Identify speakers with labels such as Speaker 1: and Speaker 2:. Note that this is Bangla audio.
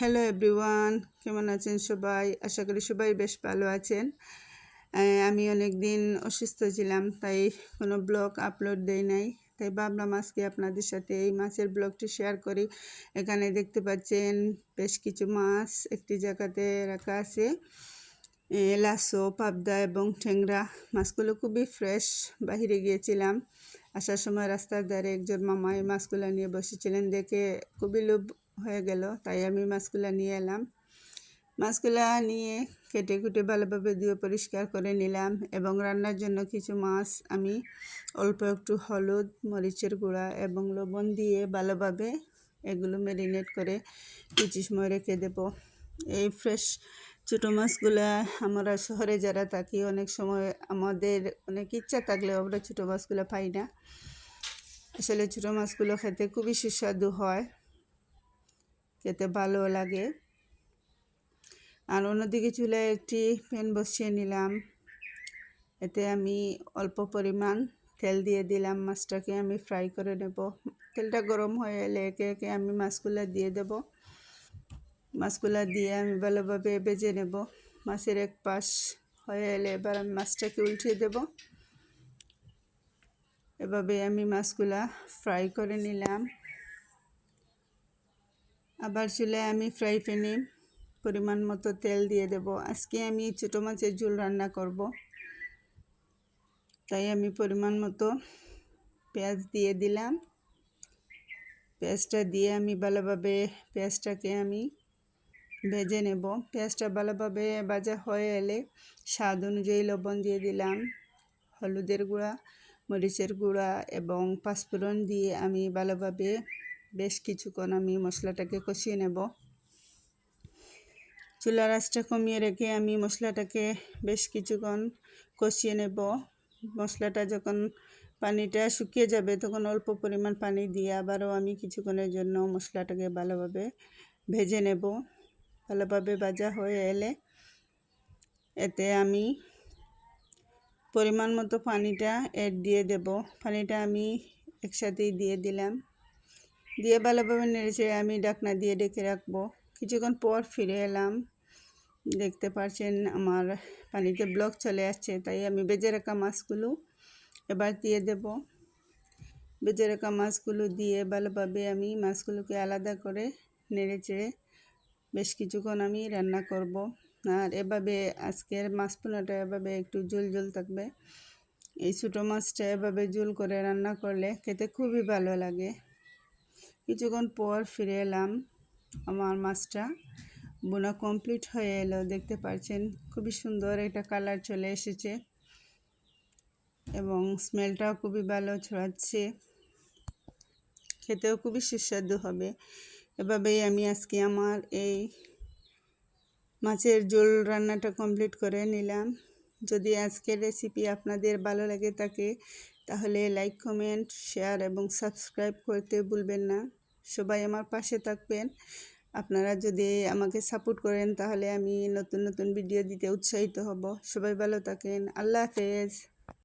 Speaker 1: হ্যালো এভরিওয়ান কেমন আছেন সবাই? আশা করি সবাই বেশ ভালো আছেন। আমি অনেক দিন অসুস্থ ছিলাম তাই কোনো ব্লগ আপলোড দেই নাই। তাই ভাবলাম আজকে আপনাদের সাথে এই মাছের ব্লগটি শেয়ার করি। এখানে দেখতে পাচ্ছেন বেশ কিছু মাছ একটি জায়গাতে রাখা আছে। এ, লাসো পাবদা এবং ঠেংরা মাছগুলো খুবই ফ্রেশ। বাহিরে গিয়েছিলাম। আসার সময় রাস্তার ধারে একজন মামা এই মাছগুলো নিয়ে বসেছিলেন দেখে খুবই লোভ হয়ে গেল, তাই আমি মাছগুলো নিয়ে এলাম। মাছগুলা নিয়ে কেটে কুটে ভালোভাবে ধুয়ে পরিষ্কার করে নিলাম এবং রান্নার জন্য কিছু মাছ আমি অল্প একটু হলুদ, মরিচের গুঁড়া এবং লবণ দিয়ে ভালোভাবে এগুলো ম্যারিনেট করে কিছু সময় রেখে দেব। এই ফ্রেশ ছোটো মাছগুলা আমরা শহরে যারা থাকি, অনেক সময় আমাদের অনেক ইচ্ছা থাকলেও আমরা ছোটো মাছগুলো পাই না। আসলে ছোটো মাছগুলো খেতে খুবই সুস্বাদু হয়। খেতে ভালো লাগে। আর অন্যদিকে চুলায় একটি প্যান বসিয়ে নিলাম। এতে আমি অল্প পরিমাণ তেল দিয়ে দিলাম। মাছটাকে আমি ফ্রাই করে নেব। তেলটা গরম হয়ে এলে একে একে আমি মাছগুলো দিয়ে দেব। মাছগুলো দিয়ে আমি ভালোভাবে বেজে নেব। মাছের এক পাশ হয়ে এলে এবার আমি মাছটাকে উল্টিয়ে দেব। এভাবে আমি মাছগুলা ফ্রাই করে নিলাম। আবার চুলায় আমি ফ্রাই প্যানে পরিমাণ মতো তেল দিয়ে দেব। আজকে আমি ছোটো মাছের ঝোল রান্না করব। তাই আমি পরিমাণ মতো পেঁয়াজ দিয়ে দিলাম। পেঁয়াজটা দিয়ে আমি ভালোভাবে পেঁয়াজটাকে আমি ভেজে নেব। পেঁয়াজটা ভালোভাবে ভাজা হয়ে এলে স্বাদ অনুযায়ী লবণ দিয়ে দিলাম। হলুদের গুঁড়া, মরিচের গুঁড়া এবং পাঁচফোড়ন দিয়ে আমি ভালোভাবে বেশ কিছুক্ষণ আমি মশলাটাকে কষিয়ে নেব। চুলার আঁচটা কমিয়ে রেখে আমি মশলাটাকে বেশ কিছুক্ষণ কষিয়ে নেব। মশলাটা যখন পানিটা শুকিয়ে যাবে, তখন অল্প পরিমাণ পানি দিয়ে আবারও আমি কিছুক্ষণের জন্য মশলাটাকে ভালোভাবে ভেজে নেব। ভালোভাবে ভাজা হয়ে এলে এতে আমি পরিমাণ মতো পানিটা এড দিয়ে দেব। পানিটা আমি একসাথেই দিয়ে দিলাম। দিয়ে ভালোভাবে নেড়েছে আমি ডাকনা দিয়ে ডেকে রাখব। কিছুক্ষণ পর ফিরে এলাম। দেখতে পাচ্ছেন আমার পানিতে ব্লক চলে আসছে, তাই আমি বেজে রাখা মাছগুলো এবার দিয়ে দেব। বেজে রাখা মাছগুলো দিয়ে ভালোভাবে আমি মাছগুলোকে আলাদা করে নেড়ে চেড়ে বেশ কিছুক্ষণ আমি রান্না করব। আর এভাবে আজকের মাছ পোনাটা এভাবে একটু জল জল থাকবে। এই ছোটো মাছটা এভাবে জল করে রান্না করলে খেতে খুবই ভালো লাগে। কিছুক্ষণ পর ফিরে এলাম আমার মাছটা। বোনা কমপ্লিট হয়ে এলো, দেখতে পাচ্ছেন খুবই সুন্দর একটা কালার চলে এসেছে এবং স্মেলটাও খুবই ভালো ছড়াচ্ছে। খেতেও খুবই সুস্বাদু হবে। এভাবেই আমি আজকে আমার এই মাছের ঝোল রান্নাটা কমপ্লিট করে নিলাম। যদি আজকের রেসিপি আপনাদের ভালো লাগে থাকে তাহলে লাইক, কমেন্ট, শেয়ার এবং সাবস্ক্রাইব করতে ভুলবেন না। সবাই আমার পাশে থাকবেন। আপনারা যদি আমাকে সাপোর্ট করেন, তাহলে আমি নতুন নতুন ভিডিও দিতে উৎসাহিত হব। সবাই ভালো থাকেন। আল্লাহ হাফেজ।